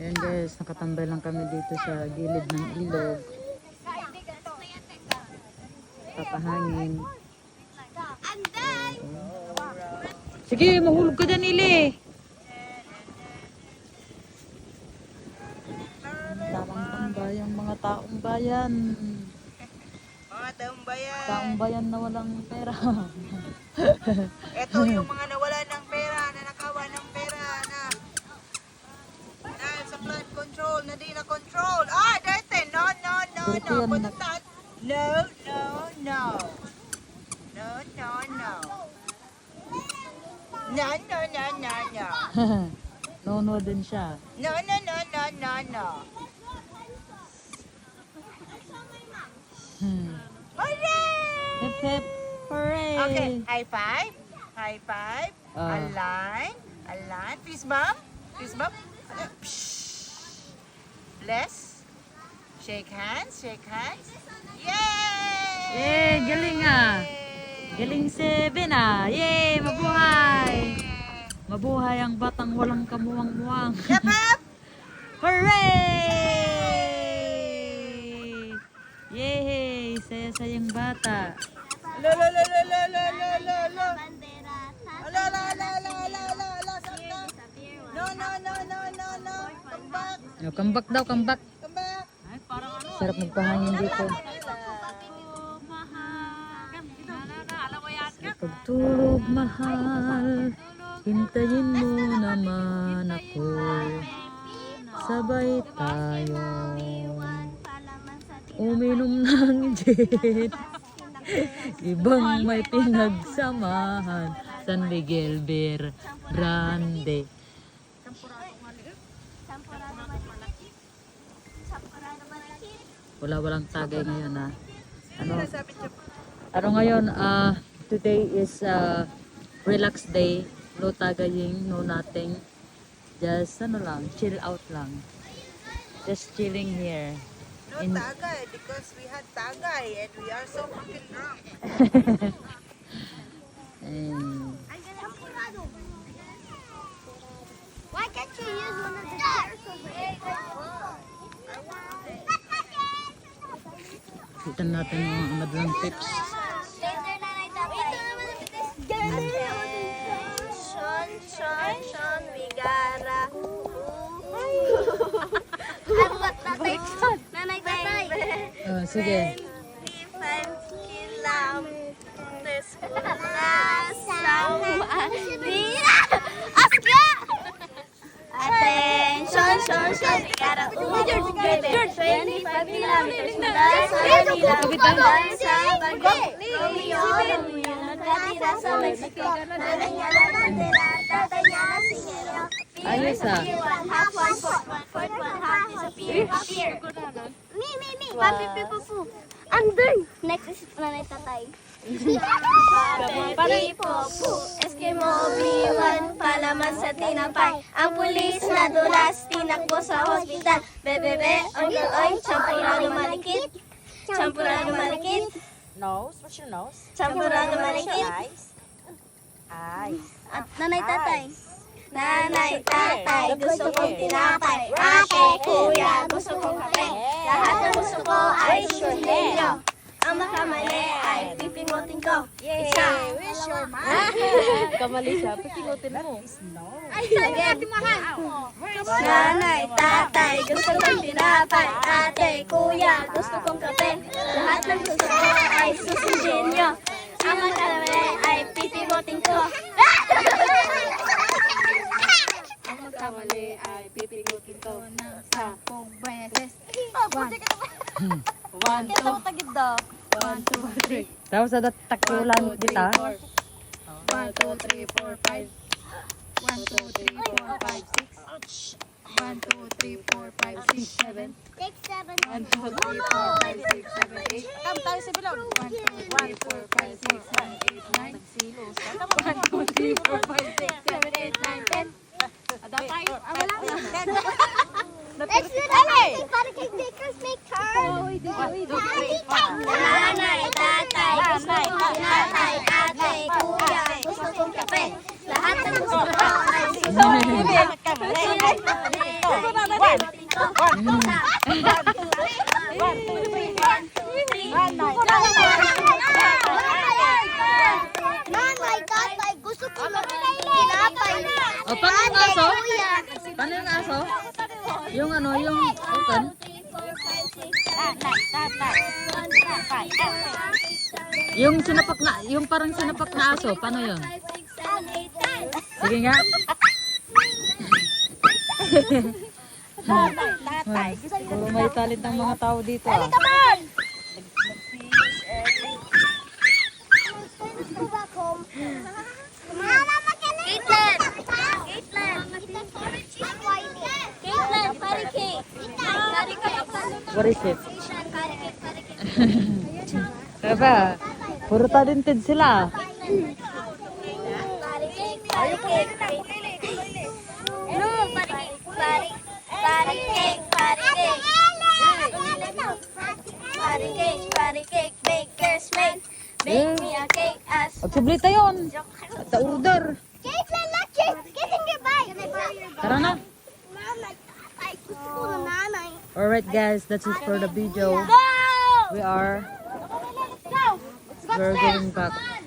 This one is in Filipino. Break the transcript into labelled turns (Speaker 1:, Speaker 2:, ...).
Speaker 1: Ayan guys, nakatambay lang kami dito sa gilid ng ilog. Papahangin. Sige, mahulog ka dyan, Ili. Tamang tambay ang mga taong bayan.
Speaker 2: Mga taong bayan.
Speaker 1: Taong bayan na walang pera.
Speaker 2: Ito yung mga nawala no, no, no.
Speaker 1: yan
Speaker 2: that. No, no, no. No, no, no. No, no, no, no, no.
Speaker 1: Nono din siya.
Speaker 2: No, no, no, no, no, no.
Speaker 1: Hmm.
Speaker 2: Hooray!
Speaker 1: Hip hip, hooray!
Speaker 2: Okay, high five. High five.
Speaker 1: Ah.
Speaker 2: Align. Align. Fist bump. Fist bump. Bless. Shake hands. Shake hands. Yay!
Speaker 1: Eh, galing ah. Galing seven ah. Yay, mabuhay! Mabuhay ang batang walang kamuwang-muwang.
Speaker 2: Yep, yep.
Speaker 1: Hooray! Yay! Saya-sayang bata.
Speaker 2: La la la la la la la la la. La la la la la la la. Sakta. No, no, no, no, no, no. Come back.
Speaker 1: No, come back daw, come back. Sarap magpahangin dito. Pagtulog mahal, hintayin mo naman ako. Sabay tayo. Uminom ng gin. Ibang may pinagsamahan. San Miguel Beer Grande. Wala walang tagay ngayon ha. Ano? Ano ngayon? ah today is uh, relax day. No tagaying, no nothing. Just ano lang, chill out lang. Just chilling here.
Speaker 2: No
Speaker 1: In-
Speaker 2: tagay because we had tagay and we are so fucking drunk.
Speaker 1: And
Speaker 3: Why can't you use one of the chairs over here?
Speaker 1: Kita natin yung mga madlang tips.
Speaker 3: Sean, Sean, Sean, Vigara. Ano ba tatay? Nanay tatay.
Speaker 1: Oh, sige.
Speaker 3: Sean, Vigara. George, George, 25 kilometers mula sa Manila. Hanggang sa Bago. Romeo, Romeo, nagkatira sa Mexico. Nanay niya na bandera, tatay niya na singero.
Speaker 1: Ayos ah.
Speaker 3: Half, one fourth, one fourth, one. Papi, pipu, pu. Under. Next is nanay tatay. Papi, popo. Eskimo, B1, palaman sa tinapay. Ang pulis na dulas, tinakbo sa hospital. Bebebe, oy, oy, champurado malikit. Champurado malikit.
Speaker 2: Nose? What's your nose?
Speaker 3: Champurado malikit.
Speaker 2: Eyes. Eyes.
Speaker 3: At nanay tatay. Nanay tatay, gusto kong tinapay. Ate, Makamali ay pipingutin ko. Isa.
Speaker 2: Wish your mom.
Speaker 1: Kamali siya. Pikinutin mo.
Speaker 3: Ay, again. Nanay, tatay, gusto kong tinapay. Ate, kuya, gusto kong kape. Lahat ng gusto ko ay susundin nyo. Ang makamali ay pipingutin ko.
Speaker 4: Ang magkamali ay pipigutin ko ng sampung beses. One, two, one, two, three.
Speaker 1: Tapos sa takulan kita.
Speaker 4: 1, 2, 3, 4, 5. 1, 2, 3, 4, 5, 6. 1, 2, 3, 4, 5, 6, 7.
Speaker 3: 6, 7,
Speaker 4: 1, 2, 3, 4, 5, 6, 7, 8.
Speaker 2: Tama tayo sa bilog.
Speaker 4: 1, 2, 3, 4, 5, 6, 7, 8, 9. 1, 2, 3, 4, 5, 6, 7, 8, 9, 10. Adam tayo. Ah, wala.
Speaker 3: Let's do the O, paano yung aso? Paano yung aso? Yung ano, yung
Speaker 2: ukan?
Speaker 1: Yung sinapak na, yung parang sinapak na aso, paano yun? Sige nga. Puro may talent ng mga tao dito ah.
Speaker 5: Caitlin! Caitlin! Caitlin, party cake! Party cake!
Speaker 1: What is it?
Speaker 5: Party cake, party cake.
Speaker 1: Diba? Puro talented sila.
Speaker 5: as
Speaker 1: Magsublita yun. At order.
Speaker 5: Caitlin, look, getting your bike.
Speaker 1: Tara na. Alright guys, that's it for the video. We are, we're going back.